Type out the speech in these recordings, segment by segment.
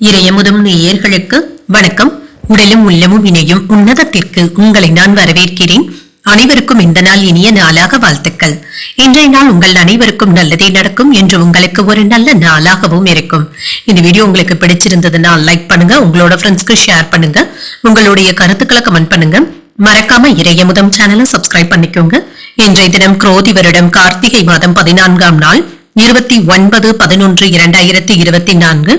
இறையமுதும் நேயர்களுக்கு வணக்கம். உடலும் உள்ளமும் இணையும் உன்னதத்திற்கு உங்களை நான் வரவேற்கிறேன். அனைவருக்கும் இந்த நாள் இனிய நாளாக வாழ்த்துக்கள். இன்றைய நாள் உங்கள் அனைவருக்கும் நல்லதே நடக்கும் என்று உங்களுக்கு ஒரு நல்ல நாளாகவும் இருக்கும். இந்த வீடியோ உங்களுக்கு பிடிச்சிருந்ததுன்னா லைக் பண்ணுங்க உங்களோட ஃப்ரெண்ட்ஸ்க்கு ஷேர் பண்ணுங்க உங்களுடைய கருத்துக்களை கமெண்ட் பண்ணுங்க. மறக்காம இறையமுதம் சேனலை சப்ஸ்கிரைப் பண்ணிக்கோங்க. இன்றைய தினம் குரோதி வருடம் கார்த்திகை மாதம் பதினான்காம் நாள் இருபத்தி ஒன்பது பதினொன்று இரண்டாயிரத்தி இருபத்தி நான்கு.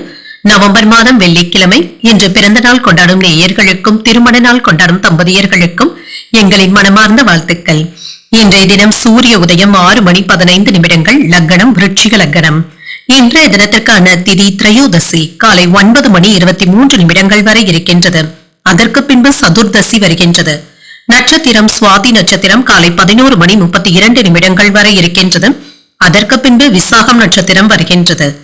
நவம்பர் மாதம் வெள்ளிக்கிழமை இன்று பிறந்த நாள் கொண்டாடும் நேயர்களுக்கும் திருமண நாள் கொண்டாடும் தம்பதியர்களுக்கும் எங்களின் மனமார்ந்த வாழ்த்துக்கள். இன்றைய தினம் சூரிய உதயம் ஆறு மணி பதினைந்து நிமிடங்கள் லக்னம் விருட்சிக லக்னம். இன்றைய தினத்திற்கான திதி திரையோதசி காலை ஒன்பது மணி இருபத்தி மூன்று நிமிடங்கள் வரை இருக்கின்றது. அதற்கு பின்பு சதுர்தசி வருகின்றது. நட்சத்திரம் சுவாதி நட்சத்திரம் காலை பதினோரு மணி முப்பத்தி இரண்டு நிமிடங்கள் வரை இருக்கின்றது. அதற்கு பின்பு விசாகம் நட்சத்திரம் வருகின்றது.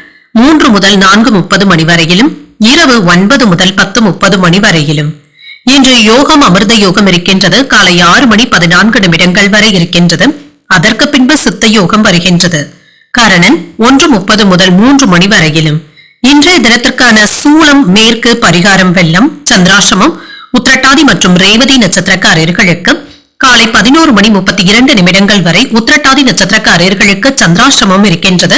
மூன்று முதல் நான்கு முப்பது மணி வரையிலும் இரவு ஒன்பது முதல் பத்து முப்பது மணி வரையிலும். இன்று யோகம் அமிர்த யோகம் இருக்கின்றது. காலை ஆறு மணி பதினான்கு நிமிடங்கள் வரை இருக்கின்றது. அதற்கு பின்பு சித்த யோகம் வருகின்றது. கரணன் ஒன்று முப்பது முதல் மூன்று மணி வரையிலும். இன்றைய தினத்திற்கான சூளம் மேற்கு பரிகாரம் வெள்ளம் சந்திராசிரமம் உத்திரட்டாதி மற்றும் ரேவதி நட்சத்திரக்காரர்களுக்கு காலை பதினோரு மணி முப்பத்தி இரண்டு நிமிடங்கள் வரை உத்திரட்டாதி நட்சத்திரக்காரர்களுக்கு சந்திராசிரமம் இருக்கின்றது.